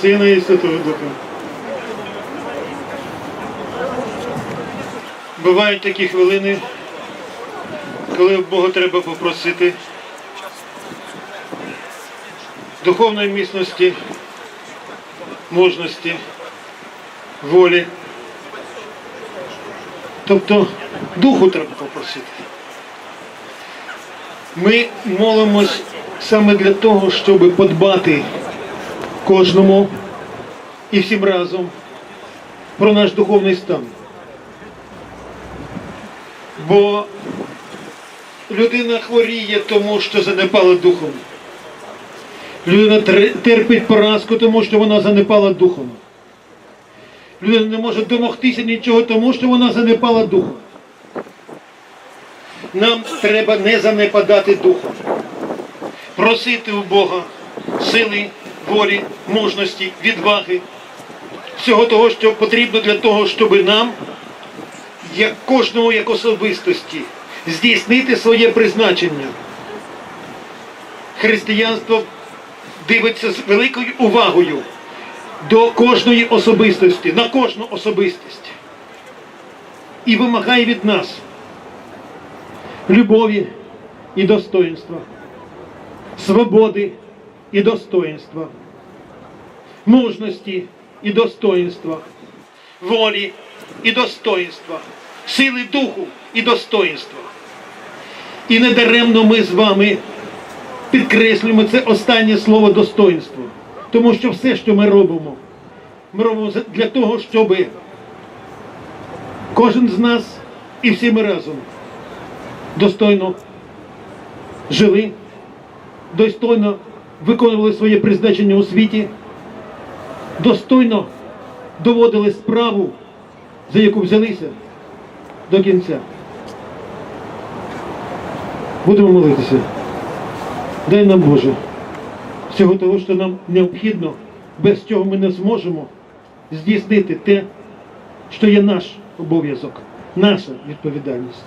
Сина і Святого Духа. Бувають такі хвилини, коли Бога треба попросити духовної міцності, мужності, волі. Тобто духу треба попросити. Ми молимось саме для того, щоб подбати кожному і всім разом про наш духовний стан. Бо людина хворіє тому, що занепала духом. Людина терпить поразку, тому що вона занепала духом. Людина не може домогтися нічого, тому що вона занепала духом. Нам треба не занепадати духом, просити у Бога сили, волі, мужності, відваги, всього того, що потрібно для того, щоб нам, як кожному як особистості, здійснити своє призначення. Християнство дивиться з великою увагою до кожної особистості, на кожну особистість. І вимагає від нас любові і достоинства, свободи і достоинства, мужності і достоинства, волі і достоинства, сили духу і достоинства. І недаремно ми з вами підкреслюємо це останнє слово достоинство. Тому що все, що ми робимо, ми робимо для того, щоб кожен з нас і всі ми разом достойно жили, достойно виконували своє призначення у світі, достойно доводили справу, за яку взялися до кінця. Будемо молитися. Дай нам Боже всього того, що нам необхідно, без чого ми не зможемо здійснити те, що є наш обов'язок, наша відповідальність.